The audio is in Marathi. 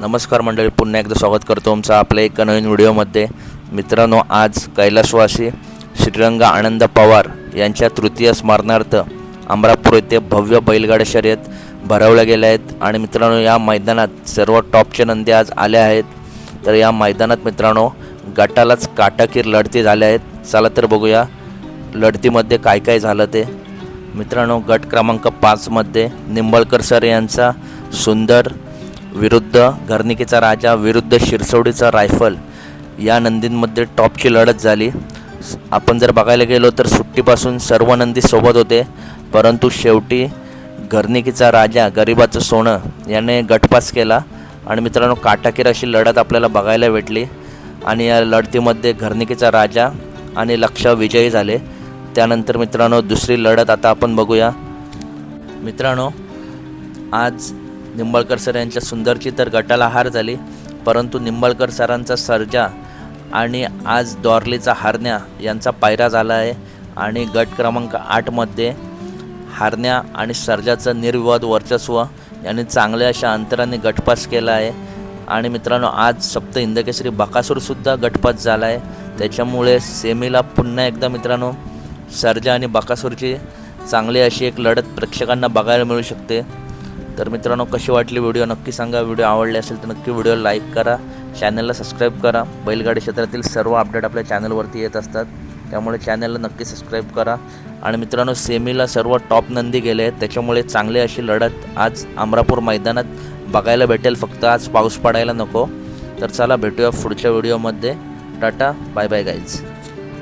नमस्कार मंडळी पुन्हा एकदा स्वागत करतो तुमचं आपल्या एका नवीन व्हिडिओमध्ये. मित्रांनो आज कैलासवासी श्रीरंग आनंद पवार यांच्या तृतीय स्मरणार्थ अमरापूर येथे भव्य बैलगाड्या शर्यत भरवल्या गेल्या आहेत. आणि मित्रांनो या मैदानात सर्व टॉपचे नंदी आज आले आहेत. तर या मैदानात मित्रांनो गटालाच काटाकीर लढती झाल्या आहेत. चला तर बघूया लढतीमध्ये काय काय झालं ते. मित्रांनो गट क्रमांक पाचमध्ये निंबळकर सर यांचा सुंदर विरुद्ध घरनिकीचा राजा विरुद्ध शिरसवडीचा रायफल या नंदींमध्ये टॉपची लढत झाली. आपण जर बघायला गेलो तर सुट्टीपासून सर्व नंदी सोबत होते परंतु शेवटी घरनिकीचा राजा गरिबाचं सोनं याने गटपास केला. आणि मित्रांनो काटाकीर अशी लढत आपल्याला बघायला भेटली. आणि या लढतीमध्ये घरनिकीचा राजा आणि लक्ष विजयी झाले. त्यानंतर मित्रांनो दुसरी लढत आता आपण बघूया. मित्रांनो आज निंबाळकर सर यांच्या सुंदरची तर गटाला हार झाली परंतु निंबाळकर सरांचा सर्जा आणि आज दॉर्लीचा हारण्या यांचा पायरा झाला आहे. आणि गट क्रमांक आठमध्ये हारण्या आणि सर्जाचं निर्विवाद वर्चस्व यांनी चांगल्या अशा अंतराने गटपास केला आहे. आणि मित्रांनो आज सप्त हिंदकेसरी बकासूरसुद्धा गटपास झाला आहे. त्याच्यामुळे सेमीला पुन्हा एकदा मित्रांनो सर्जा आणि बकासूरची चांगली अशी एक लढत प्रेक्षकांना बघायला मिळू शकते. तर मित्रांनो कशी वाटली व्हिडिओ? नक्की सांगा. व्हिडिओ आवडले असेल तर नक्की व्हिडिओ लाईक करा. चॅनलला सबस्क्राईब करा. बैलगाडी क्षेत्रातील सर्व अपडेट आपल्या चॅनलवरती येत असतात. त्यामुळे चॅनलला नक्की सबस्क्राईब करा. आणि मित्रांनो सेमीला सर्व टॉप नंदी गेले आहेत. त्याच्यामुळे चांगली अशी लढत आज अमरापूर मैदानात बघायला भेटेल. फक्त आज पाऊस पडायला नको. तर चला भेटूया पुढच्या व्हिडिओमध्ये टाटा बाय बाय गाईज